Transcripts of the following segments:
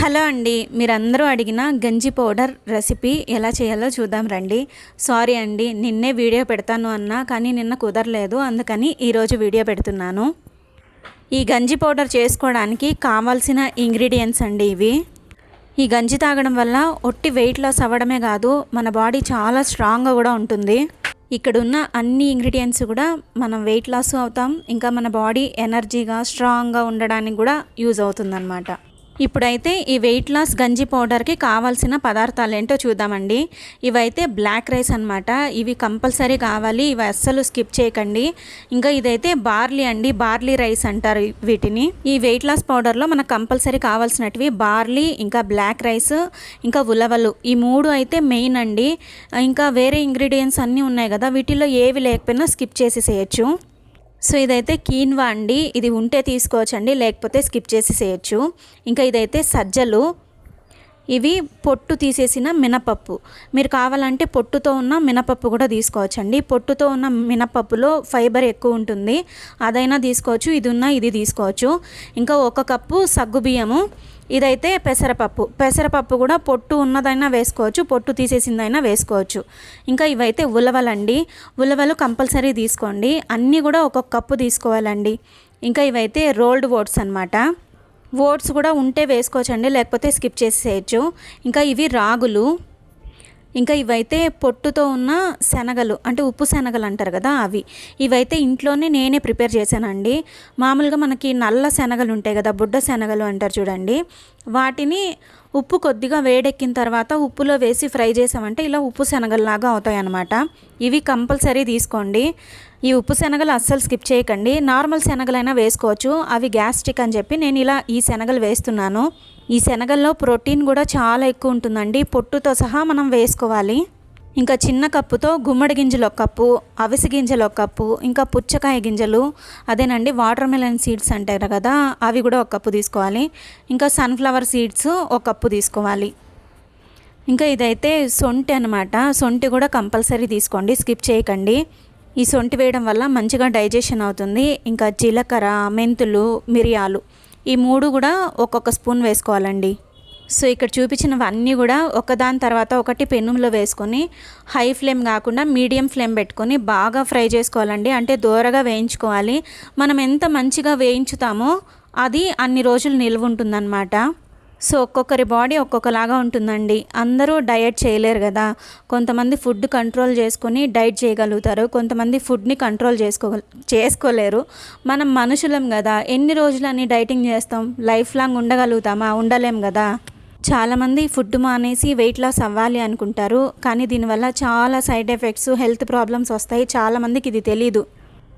Hello అండి మీరందరూ అడిగిన గంజి పౌడర్ రెసిపీ ఎలా చేయాలో చూద్దాం రండి. సారీ అండి నిన్నే వీడియో పెడతాను అన్నా కానీ నిన్న కుదరలేదు అందుకని ఈరోజు వీడియో పెడుతున్నాను. ఈ గంజి పౌడర్ చేసుకోవడానికి కావాల్సిన ఇంగ్రీడియంట్స్ అండి ఇవి. ఈ గంజి తాగడం వల్ల ఒట్టి వెయిట్ లాస్ అవ్వడమే కాదు మన బాడీ చాలా స్ట్రాంగ్గా కూడా ఉంటుంది. ఇక్కడ ఉన్న అన్ని ఇంగ్రీడియంట్స్ కూడా మనం వెయిట్ లాస్ అవుతాం ఇంకా మన బాడీ ఎనర్జీగా స్ట్రాంగ్గా ఉండడానికి కూడా యూజ్ అవుతుందన్నమాట. ఇప్పుడైతే ఈ వెయిట్ లాస్ గంజి పౌడర్కి కావాల్సిన పదార్థాలు ఏంటో చూద్దామండి. ఇవైతే బ్లాక్ రైస్ అనమాట ఇవి కంపల్సరీ కావాలి. ఇవి అస్సలు స్కిప్ చేయకండి. ఇంకా ఇదైతే బార్లీ అండి. బార్లీ రైస్ అంటారు వీటిని. ఈ వెయిట్ లాస్ పౌడర్లో మనకు కంపల్సరీ కావాల్సినటివి బార్లీ ఇంకా బ్లాక్ రైస్ ఇంకా ఉలవలు. ఈ మూడు అయితే మెయిన్ అండి. ఇంకా వేరే ఇంగ్రీడియంట్స్ అన్నీ ఉన్నాయి కదా. వీటిలో ఏవి లేకపోయినా స్కిప్ చేసేసేయచ్చు. సో ఇదైతే కీన్వా అండి. ఇది ఉంటే తీసుకోవచ్చండి లేకపోతే స్కిప్ చేసి చేయొచ్చు ఇంకా ఇదైతే సజ్జలు. ఇవి పొట్టు తీసేసిన మినపప్పు. మీరు కావాలంటే పొట్టుతో ఉన్న మినపప్పు కూడా తీసుకోవచ్చండి. పొట్టుతో ఉన్న మినపప్పులో ఫైబర్ ఎక్కువ ఉంటుంది. అదైనా తీసుకోవచ్చు ఇది ఉన్న ఇది తీసుకోవచ్చు. ఇంకా ఒక కప్పు సగ్గు బియ్యము. ఇదైతే పెసరపప్పు. పెసరపప్పు కూడా పొట్టు ఉన్నదైనా వేసుకోవచ్చు పొట్టు తీసేసిందైనా వేసుకోవచ్చు. ఇంకా ఇవైతే ఉలవలండి. ఉలవలు కంపల్సరీ తీసుకోండి. అన్నీ కూడా ఒక్కొక్క కప్పు తీసుకోవాలండి. ఇంకా ఇవైతే రోల్డ్ ఓట్స్ అనమాట ఓట్స్ కూడా ఉంటే వేసుకోవచ్చండి లేకపోతే స్కిప్ చేసేయచ్చు. ఇంకా ఇవి రాగులు. ఇంకా ఇవైతే పొట్టుతో ఉన్న శనగలు అంటే ఉప్పు శనగలు అంటారు కదా అవి. ఇవైతే ఇంట్లోనే నేనే ప్రిపేర్ చేశానండి. మామూలుగా మనకి నల్ల శనగలు ఉంటాయి కదా బుడ్డ శనగలు అంటారు చూడండి. వాటిని ఉప్పు కొద్దిగా వేడెక్కిన తర్వాత ఉప్పులో వేసి ఫ్రై చేసామంటే ఇలా ఉప్పు శనగల్లాగా అవుతాయి అన్నమాట ఇవి కంపల్సరీ తీసుకోండి. ఈ ఉప్పు శనగలు అస్సలు స్కిప్ చేయకండి. నార్మల్ శనగలైనా వేసుకోవచ్చు. అవి గ్యాస్ట్రిక్ అని చెప్పి నేను ఇలా ఈ శనగలు వేస్తున్నాను. ఈ శనగల్లో ప్రోటీన్ కూడా చాలా ఎక్కువ ఉంటుందండి. పొట్టుతో సహా మనం వేసుకోవాలి. ఇంకా చిన్న కప్పుతో గుమ్మడి గింజలు ఒక కప్పు అవిసి గింజలు ఒక కప్పు ఇంకా పుచ్చకాయ గింజలు అదేనండి వాటర్ మెలన్ సీడ్స్ అంటారు కదా అవి కూడా ఒక కప్పు తీసుకోవాలి. ఇంకా సన్ఫ్లవర్ సీడ్స్ ఒక కప్పు తీసుకోవాలి. ఇంకా ఇదైతే సొంటి అనమాట సొంటి కూడా కంపల్సరీ తీసుకోండి. స్కిప్ చేయకండి. ఈ సొంటి వేయడం వల్ల మంచిగా డైజెషన్ అవుతుంది. ఇంకా జీలకర్ర మెంతులు మిరియాలు ఈ మూడు కూడా ఒక్కొక్క స్పూన్ వేసుకోవాలండి. సో ఇక్కడ చూపించినవన్నీ కూడా ఒకదాని తర్వాత ఒకటి పెనుములో వేసుకొని హై ఫ్లేమ్ కాకుండా మీడియం ఫ్లేమ్ పెట్టుకొని బాగా ఫ్రై చేసుకోవాలండి. అంటే దూరగా వేయించుకోవాలి. మనం ఎంత మంచిగా వేయించుతామో అది అన్ని రోజులు నిల్వ ఉంటుందన్నమాట. సో ఒక్కొక్కరి బాడీ ఒక్కొక్కలాగా ఉంటుందండి. అందరూ డయట్ చేయలేరు కదా. కొంతమంది ఫుడ్ కంట్రోల్ చేసుకొని డైట్ చేయగలుగుతారు. కొంతమంది ఫుడ్ని కంట్రోల్ చేసుకో చేసుకోలేరు. మనం మనుషులం కదా. ఎన్ని రోజులని డైటింగ్ చేస్తాం? లైఫ్ లాంగ్ ఉండగలుగుతామా? ఉండలేం కదా. చాలామంది ఫుడ్ మానేసి వెయిట్ లాస్ అవ్వాలి అనుకుంటారు. కానీ దీనివల్ల చాలా సైడ్ ఎఫెక్ట్స్ హెల్త్ ప్రాబ్లమ్స్ వస్తాయి. చాలామందికి ఇది తెలీదు.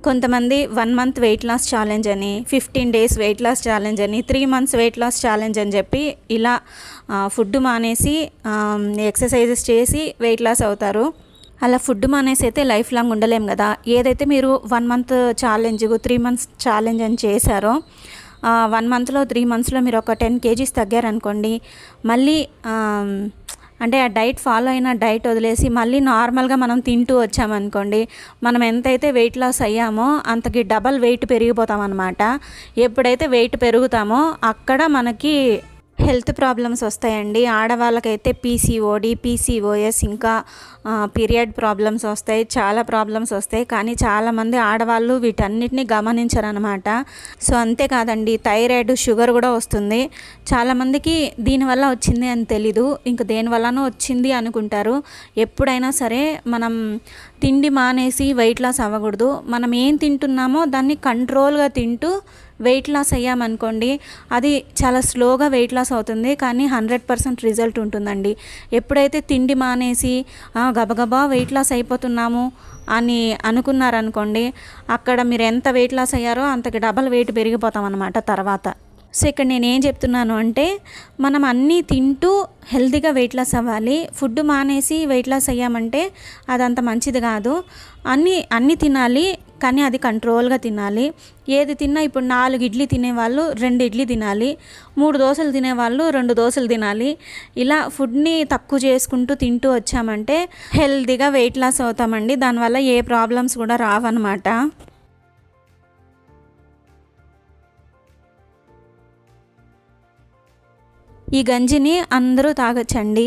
కొంతమంది one month weight loss challenge అని fifteen days weight loss challenge అని three months weight loss challenge అని చెప్పి ఇలా ఫుడ్ మానేసి ఎక్సర్సైజెస్ చేసి వెయిట్ లాస్ అవుతారు. అలా ఫుడ్ మానేసి అయితే లైఫ్ లాంగ్ ఉండలేం కదా. ఏదైతే మీరు one month challenge three months challenge అని చేశారో వన్ మంత్లో త్రీ మంత్స్లో మీరు ఒక టెన్ కేజీస్ తగ్గారనుకోండి మళ్ళీ అంటే ఆ డైట్ ఫాలో అయిన డైట్ వదిలేసి మళ్ళీ నార్మల్గా మనం తింటూ వచ్చామనుకోండి మనం ఎంతైతే వెయిట్ లాస్ అయ్యామో అంతకి డబల్ వెయిట్ పెరిగిపోతాం అనమాట ఎప్పుడైతే వెయిట్ పెరుగుతామో అక్కడ మనకి హెల్త్ ప్రాబ్లమ్స్ వస్తాయండి. ఆడవాళ్ళకైతే పీసీఓడి పీసీఓఎస్ ఇంకా పీరియడ్ ప్రాబ్లమ్స్ వస్తాయి చాలా ప్రాబ్లమ్స్ వస్తాయి. కానీ చాలామంది ఆడవాళ్ళు వీటన్నిటిని గమనించరనమాట సో అంతేకాదండి థైరాయిడ్ షుగర్ కూడా వస్తుంది. చాలామందికి దీనివల్ల వచ్చింది అని తెలీదు. ఇంకా దేనివల్లనో వచ్చింది అనుకుంటారు. ఎప్పుడైనా సరే మనం తిండి మానేసి వెయిట్ లాస్ అవ్వకూడదు. మనం ఏం తింటున్నామో దాన్ని కంట్రోల్గా తింటూ వెయిట్ లాస్ అయ్యామనుకోండి అది చాలా స్లోగా వెయిట్ లాస్ అవుతుంది కానీ హండ్రెడ్ పర్సెంట్ రిజల్ట్ ఉంటుందండి. ఎప్పుడైతే తిండి మానేసి గబగబా వెయిట్ లాస్ అయిపోతున్నాము అని అనుకున్నారనుకోండి అక్కడ మీరు ఎంత వెయిట్ లాస్ అయ్యారో అంతకి డబల్ వెయిట్ పెరిగిపోతాం అనమాట తర్వాత. సో ఇక్కడ నేను ఏం చెప్తున్నాను అంటే మనం అన్నీ తింటూ హెల్తీగా వెయిట్ లాస్ అవ్వాలి. ఫుడ్ మానేసి వెయిట్ లాస్ అయ్యామంటే అదంత మంచిది కాదు. అన్నీ అన్నీ తినాలి కానీ అది కంట్రోల్గా తినాలి. ఏది తిన్నా ఇప్పుడు నాలుగు ఇడ్లీ తినేవాళ్ళు రెండు ఇడ్లీ తినాలి. మూడు దోశలు తినేవాళ్ళు రెండు దోశలు తినాలి. ఇలా ఫుడ్ని తక్కువ చేసుకుంటూ తింటూ వచ్చామంటే హెల్తీగా వెయిట్ లాస్ అవుతామండి. దానివల్ల ఏ ప్రాబ్లమ్స్ కూడా రావన్నమాట. ఈ గంజిని అందరూ తాగొచ్చండి.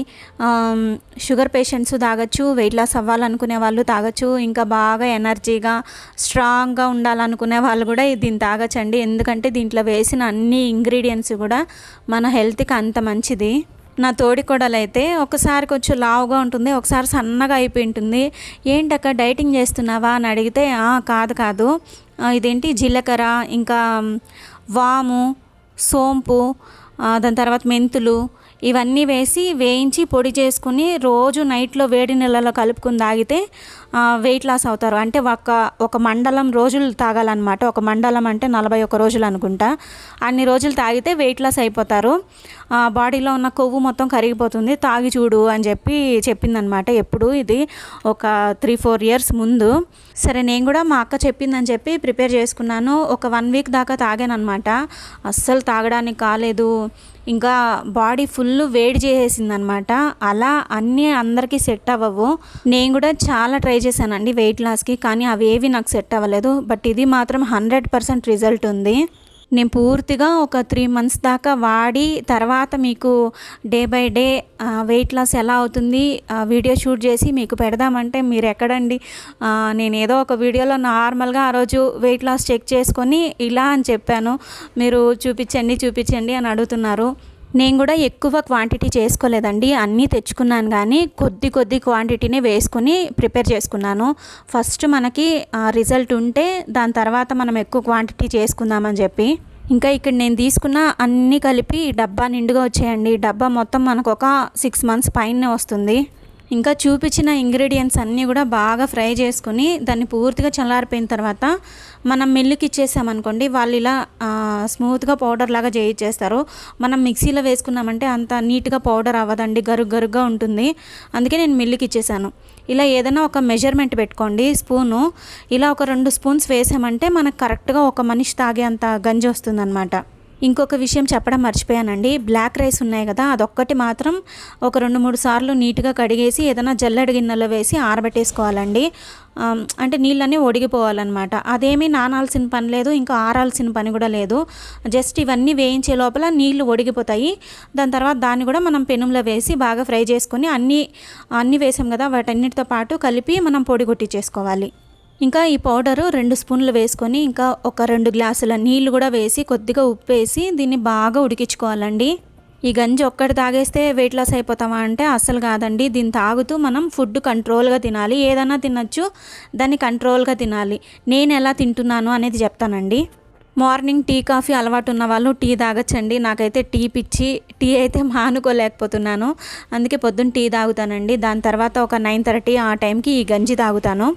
షుగర్ పేషెంట్స్ తాగొచ్చు వెయిట్ లాస్ అవ్వాలనుకునే వాళ్ళు తాగొచ్చు ఇంకా బాగా ఎనర్జీగా స్ట్రాంగ్గా ఉండాలనుకునే వాళ్ళు కూడా దీన్ని తాగొచ్చండి. ఎందుకంటే దీంట్లో వేసిన అన్ని ఇంగ్రీడియంట్స్ కూడా మన హెల్త్కి అంత మంచిది. నా తోడి అయితే ఒకసారి కొంచెం లావుగా ఉంటుంది ఒకసారి సన్నగా అయిపోయి ఉంటుంది ఏంటక్క డైటింగ్ చేస్తున్నావా అని అడిగితే కాదు కాదు. ఇదేంటి? జీలకర్ర ఇంకా వాము సోంపు దాని తర్వాత మెంతులు ఇవన్నీ వేసి వేయించి పొడి చేసుకుని రోజు నైట్లో వేడి నీళ్ళలో కలుపుకుని తాగితే వెయిట్ లాస్ అవుతారు. అంటే ఒక ఒక మండలం రోజులు తాగాలన్నమాట. ఒక మండలం అంటే నలభై ఒక్క రోజులు అనుకుంటా. అన్ని రోజులు తాగితే వెయిట్ లాస్ అయిపోతారు. బాడీలో ఉన్న కొవ్వు మొత్తం కరిగిపోతుంది. తాగి చూడు అని చెప్పి చెప్పిందనమాట ఎప్పుడు ఇది. ఒక త్రీ ఫోర్ ఇయర్స్ ముందు. సరే నేను కూడా మా అక్క చెప్పిందని చెప్పి ప్రిపేర్ చేసుకున్నాను. ఒక వన్ వీక్ దాకా తాగానమాట అస్సలు తాగడానికి కాలేదు. ఇంకా బాడీ ఫుల్ వేడి చేసేసింది అనమాట అలా అన్నీ అందరికీ సెట్ అవ్వవు. నేను కూడా చాలా ట్రై చేశానండి వెయిట్ లాస్కి కానీ అవి ఏవి నాకు సెట్ అవ్వలేదు. బట్ ఇది మాత్రం హండ్రెడ్ పర్సెంట్ రిజల్ట్ ఉంది. నేను పూర్తిగా ఒక త్రీ మంత్స్ దాకా వాడి తర్వాత మీకు day by day weight loss ఎలా అవుతుంది ఆ, వీడియో షూట్ చేసి మీకు పెడదామంటే మీరు ఎక్కడండి? నేను ఏదో ఒక వీడియోలో నార్మల్గా ఆ రోజు వెయిట్ లాస్ చెక్ చేసుకొని ఇలా అని చెప్పాను. మీరు చూపించండి చూపించండి అని అడుగుతున్నారు. నేను కూడా ఎక్కువ క్వాంటిటీ చేసుకోలేదండి. అన్నీ తెచ్చుకున్నాను కానీ కొద్ది కొద్ది క్వాంటిటీనే వేసుకుని ప్రిపేర్ చేసుకున్నాను. ఫస్ట్ మనకి రిజల్ట్ ఉంటే దాని తర్వాత మనం ఎక్కువ క్వాంటిటీ చేసుకుందామని చెప్పి. ఇంకా ఇక్కడ నేను తీసుకున్న అన్నీ కలిపి డబ్బా నిండుగా వచ్చేయండి. డబ్బా మొత్తం మనకు ఒక సిక్స్ మంత్స్ పైనే వస్తుంది. ఇంకా చూపించిన ఇంగ్రీడియంట్స్ అన్నీ కూడా బాగా ఫ్రై చేసుకుని దాన్ని పూర్తిగా చల్లారిపోయిన తర్వాత మనం మిల్లుకి ఇచ్చేసామనుకోండి వాళ్ళు ఇలా స్మూత్గా పౌడర్ లాగా చేయించేస్తారు మనం మిక్సీలో వేసుకున్నామంటే అంత నీట్గా పౌడర్ అవ్వదండి గరుగ్ గరుగ్గా ఉంటుంది. అందుకే నేను మిల్లుకి ఇచ్చేసాను. ఇలా ఏదైనా ఒక మెజర్మెంట్ పెట్టుకోండి స్పూను. ఇలా ఒక రెండు స్పూన్స్ వేసామంటే మనకు కరెక్ట్గా ఒక మనిషి తాగే అంత గంజి వస్తుందన్నమాట. ఇంకొక విషయం చెప్పడం మర్చిపోయానండి. బ్లాక్ రైస్ ఉన్నాయి కదా అదొక్కటి మాత్రం ఒక రెండు మూడు సార్లు నీట్గా కడిగేసి ఏదైనా జల్లెడ గిన్నెలో వేసి ఆరబెట్టేసుకోవాలండి. అంటే నీళ్ళన్నీ ఒడిగిపోవాలన్నమాట. అదేమీ నానాల్సిన పని లేదు ఇంకా ఆరాల్సిన పని కూడా లేదు. జస్ట్ ఇవన్నీ వేయించే లోపల నీళ్ళు ఒడిగిపోతాయి. దాని తర్వాత దాన్ని కూడా మనం పెనుంలో వేసి బాగా ఫ్రై చేసుకొని అన్నీ అన్నీ వేసాం కదా వాటన్నిటితో పాటు కలిపి మనం పొడి కొట్టించేసుకోవాలి ఇంకా ఈ పౌడరు రెండు స్పూన్లు వేసుకొని ఇంకా ఒక రెండు గ్లాసుల నీళ్ళు కూడా వేసి కొద్దిగా ఉప్పు వేసి దీన్ని బాగా ఉడికించుకోవాలండి. ఈ గంజి ఒక్కటి తాగేస్తే వెయిట్ లాస్ అయిపోతామా అంటే అస్సలు కాదండి. దీన్ని తాగుతూ మనం ఫుడ్ కంట్రోల్గా తినాలి. ఏదైనా తినచ్చు దాన్ని కంట్రోల్గా తినాలి. నేను ఎలా తింటున్నాను అనేది చెప్తానండి. మార్నింగ్ టీ కాఫీ అలవాటు ఉన్న వాళ్ళు టీ తాగొచ్చండి. నాకైతే టీ పిచ్చి టీ అయితే మానుకోలేకపోతున్నాను. అందుకే పొద్దున్న టీ తాగుతానండి. దాని తర్వాత ఒక నైన్ థర్టీ ఆ టైంకి ఈ గంజి తాగుతాను.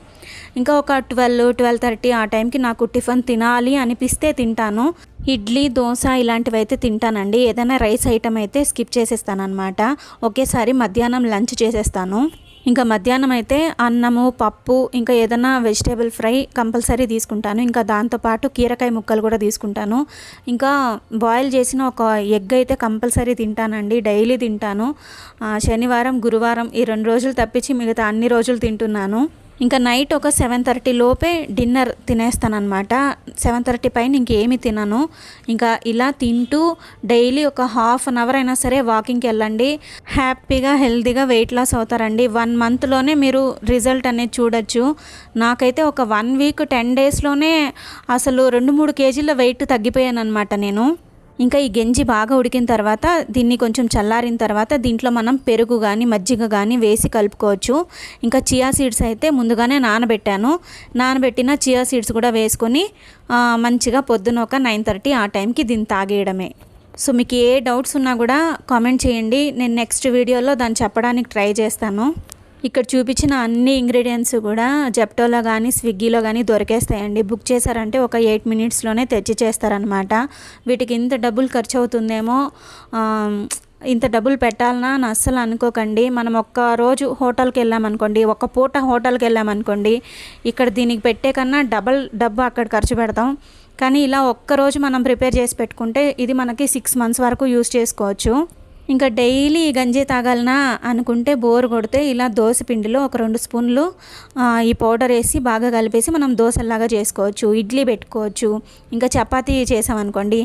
ఇంకా ఒక ట్వెల్వ్ ట్వెల్వ్ థర్టీ ఆ టైంకి నాకు టిఫిన్ తినాలి అనిపిస్తే తింటాను. ఇడ్లీ దోశ ఇలాంటివి అయితే తింటానండి. ఏదైనా రైస్ ఐటమ్ అయితే స్కిప్ చేసేస్తాను అనమాట ఒకేసారి మధ్యాహ్నం లంచ్ చేసేస్తాను. ఇంకా మధ్యాహ్నం అయితే అన్నము పప్పు ఇంకా ఏదైనా వెజిటేబుల్ ఫ్రై కంపల్సరీ తీసుకుంటాను. ఇంకా దాంతోపాటు కీరకాయ ముక్కలు కూడా తీసుకుంటాను. ఇంకా బాయిల్ చేసిన ఒక ఎగ్ అయితే కంపల్సరీ తింటానండి. డైలీ తింటాను. శనివారం గురువారం ఈ రెండు రోజులు తప్పించి మిగతా అన్ని రోజులు తింటున్నాను. ఇంకా నైట్ ఒక సెవెన్ థర్టీ లోపే డిన్నర్ తినేస్తానమాట సెవెన్ థర్టీ పైన ఇంకేమి తినను. ఇంకా ఇలా తింటూ డైలీ ఒక హాఫ్ అన్ అవర్ అయినా సరే వాకింగ్కి వెళ్ళండి. హ్యాపీగా హెల్తీగా వెయిట్ లాస్ అవుతారండి. వన్ మంత్లోనే మీరు రిజల్ట్ అనేది చూడొచ్చు. నాకైతే ఒక వన్ వీక్ టెన్ డేస్లోనే అసలు రెండు మూడు కేజీల వెయిట్ తగ్గిపోయాను అనమాట నేను. ఇంకా ఈ గంజి బాగా ఉడికిన తర్వాత దీన్ని కొంచెం చల్లారిన తర్వాత దీంట్లో మనం పెరుగు కానీ మజ్జిగ కానీ వేసి కలుపుకోవచ్చు. ఇంకా చియా సీడ్స్ అయితే ముందుగానే నానబెట్టాను. నానబెట్టిన చియా సీడ్స్ కూడా వేసుకొని మంచిగా పొద్దున ఒక నైన్ థర్టీ ఆ టైంకి దీన్ని తాగేయడమే. సో మీకు ఏ డౌట్స్ ఉన్నా కూడా కామెంట్ చేయండి. నేను నెక్స్ట్ వీడియోలో దాన్ని చెప్పడానికి ట్రై చేస్తాను. ఇక్కడ చూపించిన అన్ని ఇంగ్రీడియంట్స్ కూడా జెప్టోలో కానీ స్విగ్గీలో కానీ దొరికేస్తాయండి. బుక్ చేశారంటే ఒక ఎయిట్ మినిట్స్లోనే తెచ్చి చేస్తారనమాట వీటికి ఇంత డబ్బులు ఖర్చు అవుతుందేమో ఇంత డబ్బులు పెట్టాలనా అని అస్సలు అనుకోకండి. మనం ఒక్క రోజు హోటల్కి వెళ్ళామనుకోండి ఒక పూట హోటల్కి వెళ్ళామనుకోండి ఇక్కడ దీనికి పెట్టే కన్నా డబల్ డబ్బు అక్కడ ఖర్చు పెడతాం. కానీ ఇలా ఒక్క రోజు మనం ప్రిపేర్ చేసి పెట్టుకుంటే ఇది మనకి సిక్స్ మంత్స్ వరకు యూస్ చేసుకోవచ్చు. ఇంకా డైలీ ఈ గంజి తాగాలనా అనుకుంటే బోర్ కొడితే ఇలా దోశ పిండిలో ఒక రెండు స్పూన్లు ఈ పౌడర్ వేసి బాగా కలిపేసి మనం దోశలాగా చేసుకోవచ్చు. ఇడ్లీ పెట్టుకోవచ్చు. ఇంకా చపాతీ చేసామనుకోండి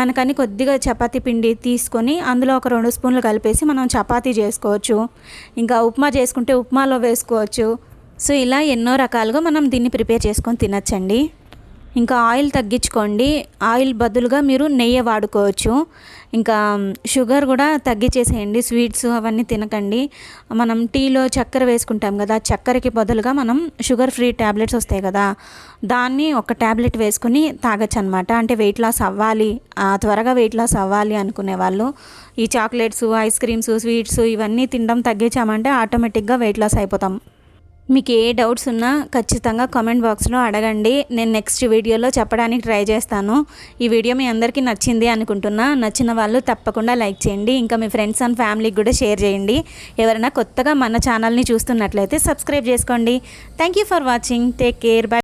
మనకని కొద్దిగా చపాతీ పిండి తీసుకొని అందులో ఒక రెండు స్పూన్లు కలిపేసి మనం చపాతీ చేసుకోవచ్చు. ఇంకా ఉప్మా చేసుకుంటే ఉప్మాలో వేసుకోవచ్చు. సో ఇలా ఎన్నో రకాలుగా మనం దీన్ని ప్రిపేర్ చేసుకొని తినచ్చండి. ఇంకా ఆయిల్ తగ్గించుకోండి. ఆయిల్ బదులుగా మీరు నెయ్యి వాడుకోవచ్చు. ఇంకా షుగర్ కూడా తగ్గించేసేయండి. స్వీట్స్ అవన్నీ తినకండి. మనం టీలో చక్కెర వేసుకుంటాం కదా చక్కెరకి బదులుగా మనం షుగర్ ఫ్రీ ట్యాబ్లెట్స్ వస్తాయి కదా దాన్ని ఒక ట్యాబ్లెట్ వేసుకుని తాగొచ్చు అనమాట అంటే వెయిట్ లాస్ అవ్వాలి త్వరగా వెయిట్ లాస్ అవ్వాలి అనుకునే వాళ్ళు. ఈ చాక్లెట్స్ ఐస్ క్రీమ్స్ స్వీట్స్ ఇవన్నీ తినడం తగ్గించామంటే ఆటోమేటిక్గా వెయిట్ లాస్ అయిపోతాం. మీకు ఏ డౌట్స్ ఉన్నా ఖచ్చితంగా కామెంట్ బాక్స్లో అడగండి. నేను నెక్స్ట్ వీడియోలో చెప్పడానికి ట్రై చేస్తాను. ఈ వీడియో మీ అందరికీ నచ్చింది అనుకుంటున్నా. నచ్చిన వాళ్ళు తప్పకుండా లైక్ చేయండి. ఇంకా మీ ఫ్రెండ్స్ అండ్ ఫ్యామిలీకి కూడా షేర్ చేయండి. ఎవరైనా కొత్తగా మన ఛానల్ని చూస్తున్నట్లయితే సబ్స్క్రైబ్ చేసుకోండి. Thank you for watching take care bye